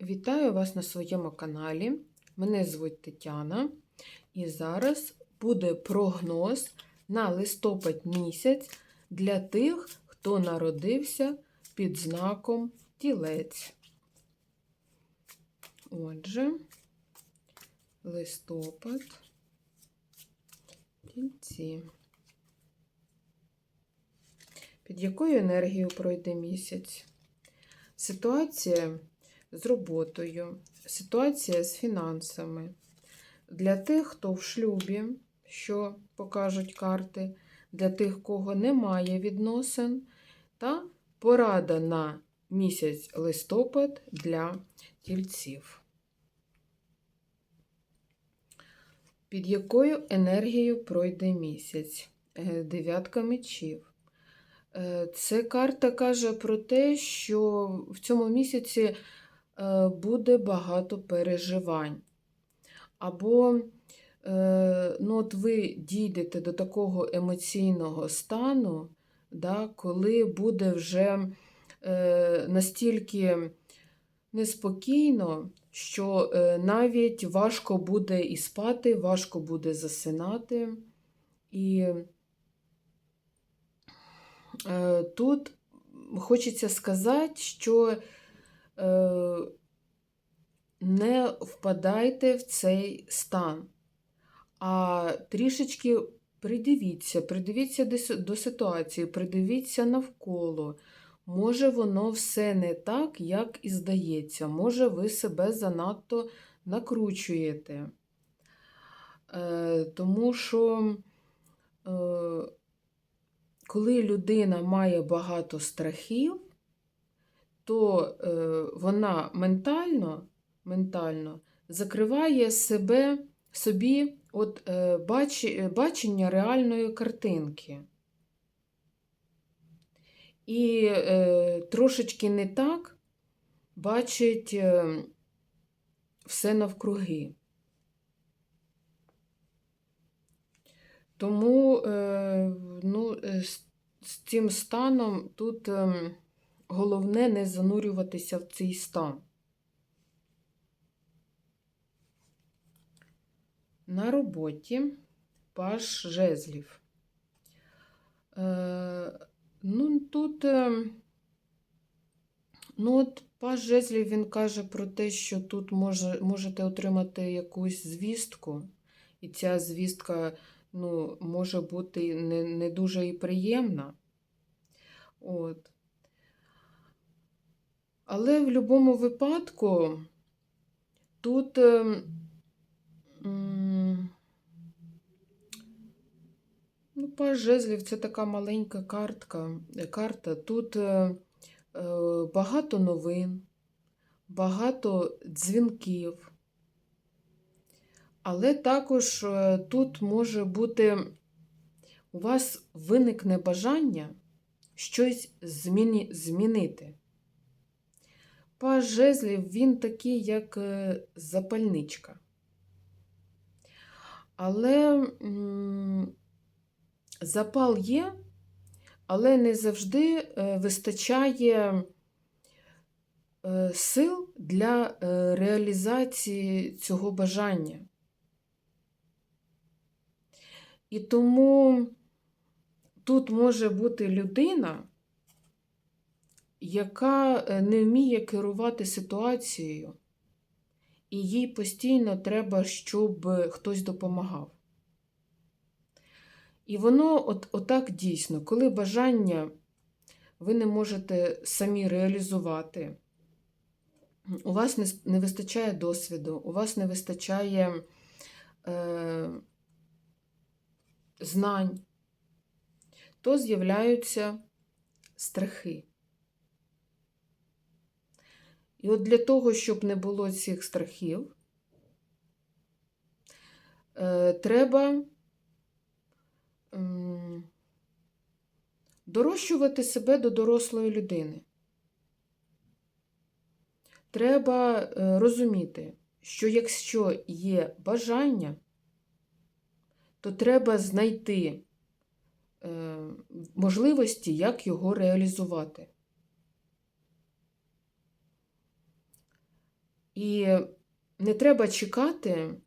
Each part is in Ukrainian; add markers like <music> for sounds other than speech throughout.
Вітаю вас на своєму каналі. Мене звуть Тетяна, і зараз буде прогноз на листопад місяць для тих, хто народився під знаком тілець. Отже, листопад, тільці. Під якою енергією пройде місяць? Ситуація з роботою, ситуація з фінансами. Для тих, хто в шлюбі, що покажуть карти, для тих, кого немає відносин, та порада на місяць листопад для тільців. Під якою енергією пройде місяць? Е, Дев'ятка мечів. Е, Це карта каже про те, що в цьому місяці буде багато переживань. Або е, ну, от ви дійдете до такого емоційного стану, да, коли буде вже е, настільки неспокійно, що е, навіть важко буде і спати, важко буде засинати. І Е, Тут хочеться сказати, що е, не впадайте в цей стан, а трішечки придивіться, придивіться до ситуації, придивіться навколо. Може, воно все не так, як і здається. Може, ви себе занадто накручуєте. Е, Тому що е, коли людина має багато страхів, то е, вона ментально, ментально закриває себе, собі от, е, бачи, бачення реальної картинки. І е, трошечки не так бачить е, все навкруги. Тому е, ну, е, з, з цим станом тут е, головне не занурюватися в цей стан. На роботі паш жезлів. Е, ну, тут, е, ну, от паш жезлів він каже про те, що тут може, можете отримати якусь звістку, і ця звістка ну, може бути не, не дуже і приємна. От. Але в будь-якому випадку тут е, м, ну, паж жезлів це така маленька картка, е, карта. Тут е, е, багато новин, багато дзвінків. Але також тут може бути, у вас виникне бажання щось зміні, змінити. Паж жезлів він такий, як е, запальничка. Але запал є, але не завжди е, вистачає е, сил для реалізації цього бажання. І тому тут може бути людина, яка е, не вміє керувати ситуацією, і їй постійно треба, щоб хтось допомагав. І воно от, отак дійсно, коли бажання ви не можете самі реалізувати, у вас не, не вистачає досвіду, у вас не вистачає. Е, знань, то з'являються страхи. І от для того, щоб не було цих страхів, е, треба дорощувати себе до дорослої людини. Треба е, розуміти, що якщо є бажання, то треба знайти е, можливості, як його реалізувати. І не треба чекати е,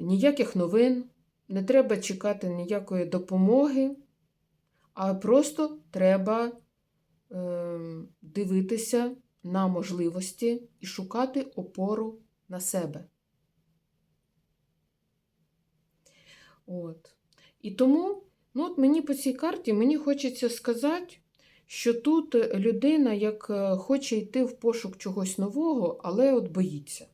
ніяких новин, не треба чекати ніякої допомоги, а просто треба е, дивитися на можливості і шукати опору на себе. От. І тому, ну от мені по цій карті мені хочеться сказати, що тут людина як е, хоче йти в пошук чогось нового, але от боїться.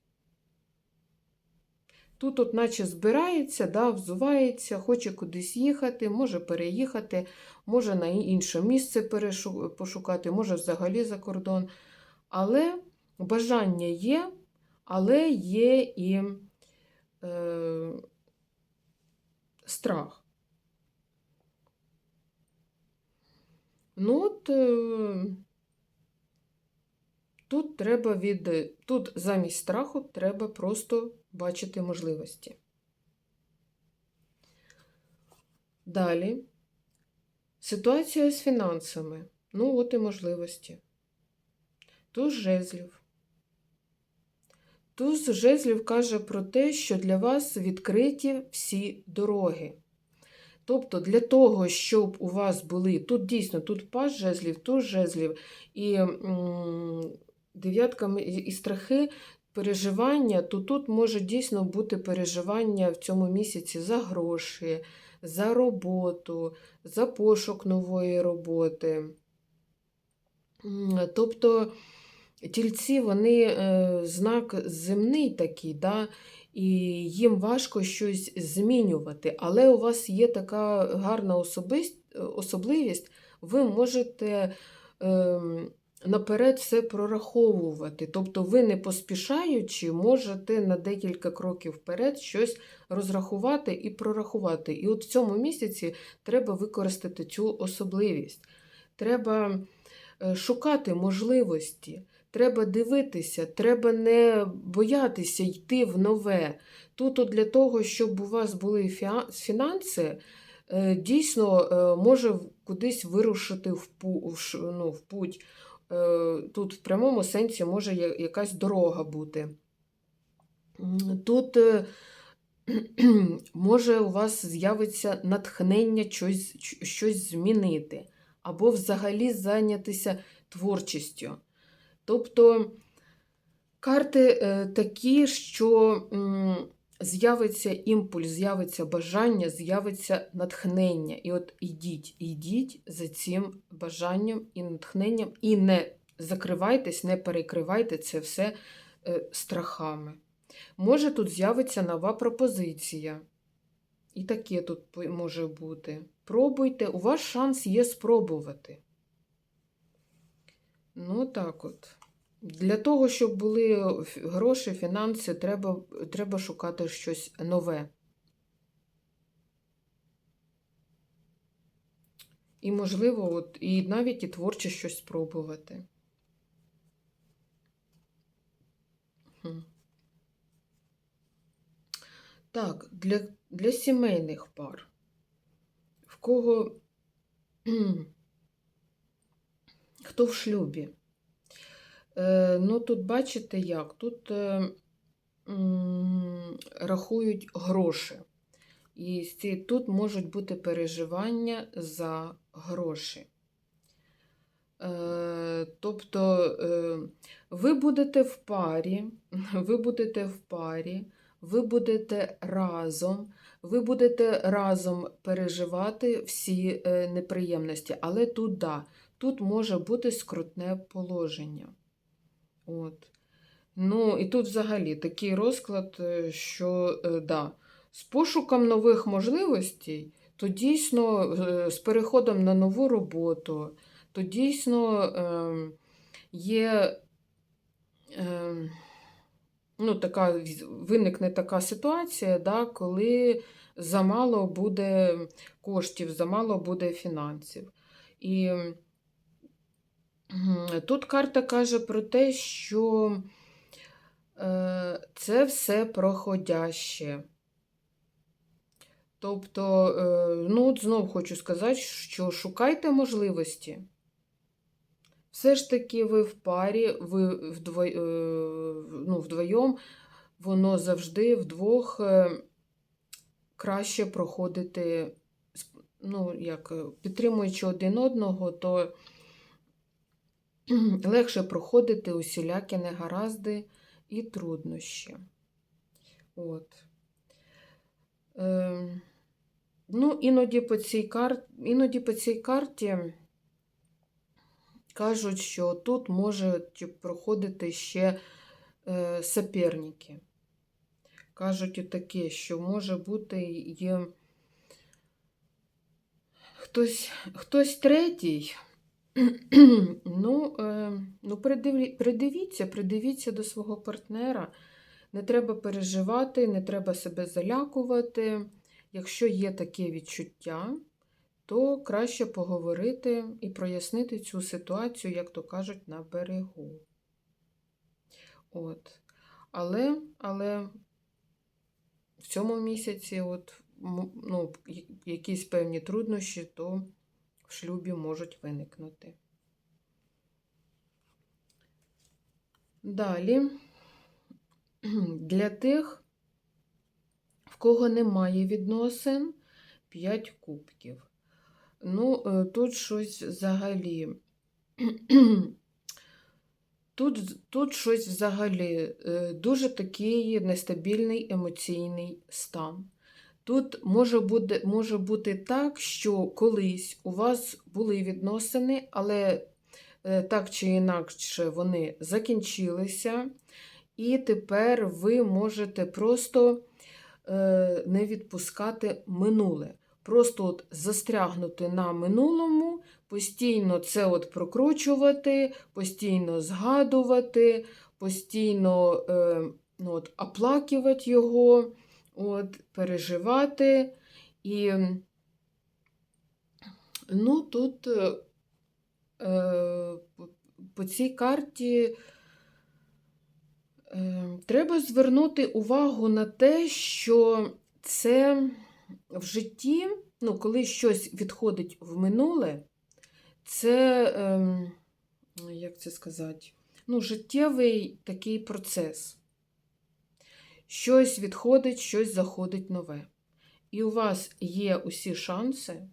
Тут, от наче збирається, да, взувається, хоче кудись їхати, може переїхати, може на інше місце пошукати, може взагалі за кордон. Але бажання є, але є і е, страх. Ну, от, е, тут треба від. Тут замість страху треба просто бачити можливості. Далі. Ситуація з фінансами. Ну, от і можливості. Туз жезлів. Туз жезлів каже про те, що для вас відкриті всі дороги. Тобто для того, щоб у вас були, тут дійсно тут пас жезлів, туз жезлів і дев'ятка і страхи, переживання, то тут може дійсно бути переживання в цьому місяці за гроші, за роботу, за пошук нової роботи. Тобто тільці, вони е, знак земний такий, да, і їм важко щось змінювати. Але у вас є така гарна особист, особливість, ви можете ем, наперед все прораховувати. Тобто ви не поспішаючи, можете на декілька кроків вперед щось розрахувати і прорахувати. І от в цьому місяці треба використати цю особливість. Треба е, шукати можливості. Треба дивитися, треба не боятися йти в нове. Тут для того, щоб у вас були фінанси, е, дійсно е, може кудись вирушити в ну, в путь. Е, Тут в прямому сенсі може якась дорога бути. Тут <clears throat> може у вас з'явиться натхнення щось, щось змінити, або взагалі зайнятися творчістю. Тобто карти е, такі, що з'явиться імпульс, з'явиться бажання, з'явиться натхнення. І от ідіть, ідіть за цим бажанням і натхненням, і не закривайтесь, не перекривайте це все е, страхами. Може, тут з'явиться нова пропозиція. І таке тут може бути. Пробуйте, у вас шанс є спробувати. Ну, так от. Для того, щоб були гроші, фінанси, треба, треба шукати щось нове. І, можливо, от, і навіть і творче щось спробувати. Так, для, для сімейних пар. В кого хто в шлюбі? Е, ну, тут бачите як? Тут е, рахують гроші. І тут можуть бути переживання за гроші. Е, тобто ви будете в парі, <laughs> ви будете в парі, ви будете разом, ви будете разом переживати всі неприємності. Але тут, да, тут може бути скрутне положення. От. Ну, і тут взагалі такий розклад, е, що е, да, з пошуком нових можливостей, то дійсно е, з переходом на нову роботу, то дійсно е, є е, ну, така, виникне така ситуація, да, коли замало буде коштів, замало буде фінансів. І тут карта каже про те, що е, це все проходяще. Тобто, е, ну, от знов хочу сказати, що шукайте можливості. все ж таки ви в парі, ви вдво... е, ну, вдвоєм, воно завжди вдвох краще проходити, ну, як, підтримуючи один одного, то <clears throat> легше проходити усілякі негаразди і труднощі. От. Е, ну, іноді по цій кар... іноді по цій карті кажуть, що тут можуть проходити ще е, соперники. Кажуть отаке, що може бути є хтось, хтось третій. Ну, е, ну придиві, придивіться, придивіться до свого партнера. Не треба переживати, не треба себе залякувати. Якщо є таке відчуття, то краще поговорити і прояснити цю ситуацію, як то кажуть, на берегу. От. Але, але в цьому місяці от, ну, якісь певні труднощі, то шлюбі можуть виникнути. Далі, <clears throat> для тих, в кого немає відносин, 5 кубків. Ну, е, тут щось взагалі. <clears throat> Тут, тут щось взагалі е, дуже такий нестабільний емоційний стан. Тут може бути, може бути так, що колись у вас були відносини, але е, так чи інакше вони закінчилися, і тепер ви можете просто е, не відпускати минуле. Просто от застрягнути на минулому, постійно це от прокручувати, постійно згадувати, постійно е, ну, от, оплакувати його, от, переживати. І ну, тут е, е, по- цій карті е, треба звернути увагу на те, що це в житті, ну, коли щось відходить в минуле, це, ем, як це сказати, ну, життєвий такий процес. Щось відходить, щось заходить нове. І у вас є усі шанси,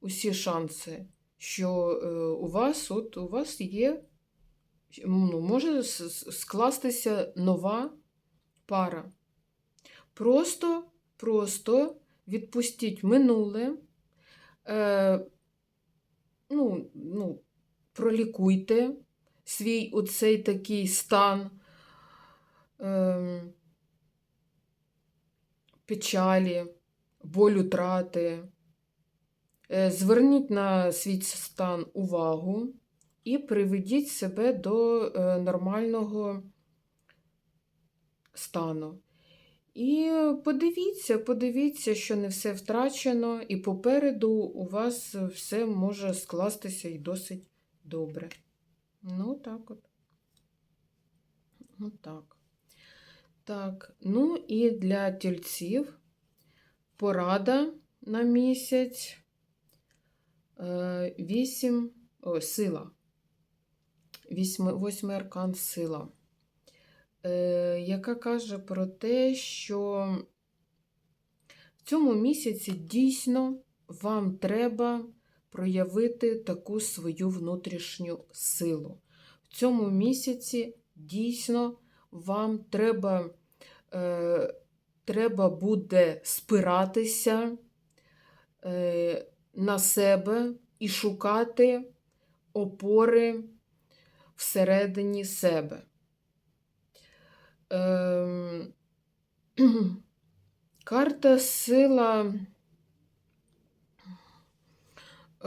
усі шанси, що е, у вас от у вас є, ну, може скластися нова пара. Просто, просто відпустіть минуле, е, ну, ну, пролікуйте свій оцей такий стан е, печалі, болю трати. Е, Зверніть на свій стан увагу і приведіть себе до е, нормального стану. І подивіться, подивіться, що не все втрачено, і попереду у вас все може скластися і досить добре. Ну, так от. Ну, так. Так, ну і для тільців порада на місяць. Е, Вісім, о, сила. Восьмий аркан сила. Е, яка каже про те, що в цьому місяці дійсно вам треба проявити таку свою внутрішню силу. В цьому місяці дійсно вам треба, е, треба буде спиратися е, на себе і шукати опори всередині себе. Ем, <clears throat> Карта сила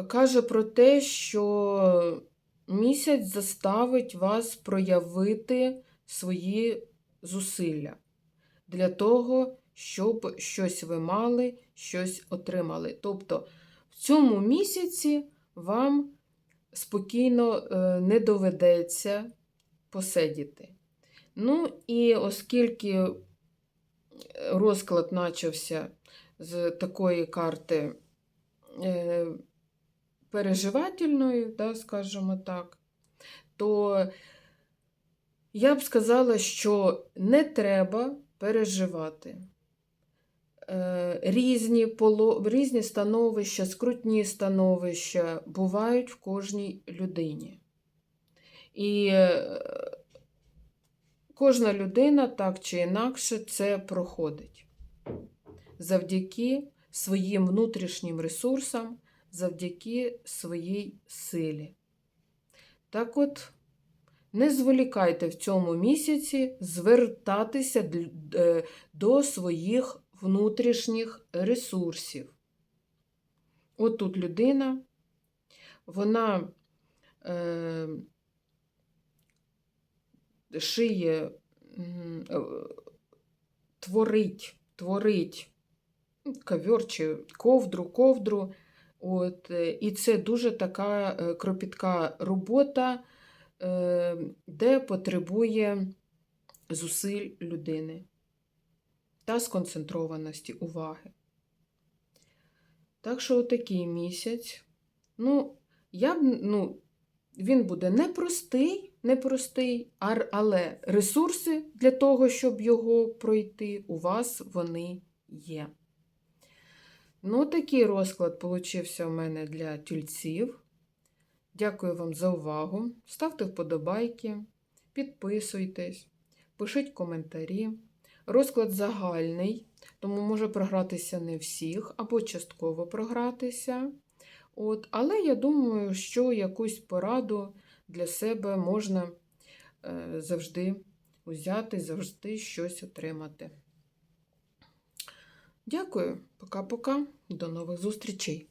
каже про те, що місяць заставить вас проявити свої зусилля для того, щоб щось ви мали, щось отримали. Тобто в цьому місяці вам спокійно е, не доведеться посидіти. Ну, і оскільки розклад почався з такої карти е, переживательною, да, скажімо так, то я б сказала, що не треба переживати. Е, Різні, поло... різні становища, скрутні становища бувають в кожній людині. І е, кожна людина так чи інакше це проходить завдяки своїм внутрішнім ресурсам, завдяки своїй силі. Так от, не зволікайте в цьому місяці звертатися е, до своїх внутрішніх ресурсів. От тут людина, вона е, шиє, е, творить, творить ковер чи ковдру, ковдру. От, е, і це дуже така е, кропітка робота, де потребує зусиль людини та сконцентрованості уваги. Так що отакий місяць. Ну, я ну, він буде непростий, непростий, але ресурси для того, щоб його пройти, у вас вони є. Ну, такий розклад получився у мене для тільців. Дякую вам за увагу. Ставте вподобайки, підписуйтесь, пишіть коментарі. Розклад загальний, тому може програтися не всіх, або частково програтися. От, але я думаю, що якусь пораду для себе можна е, завжди взяти, завжди щось отримати. Дякую, пока-пока, до нових зустрічей!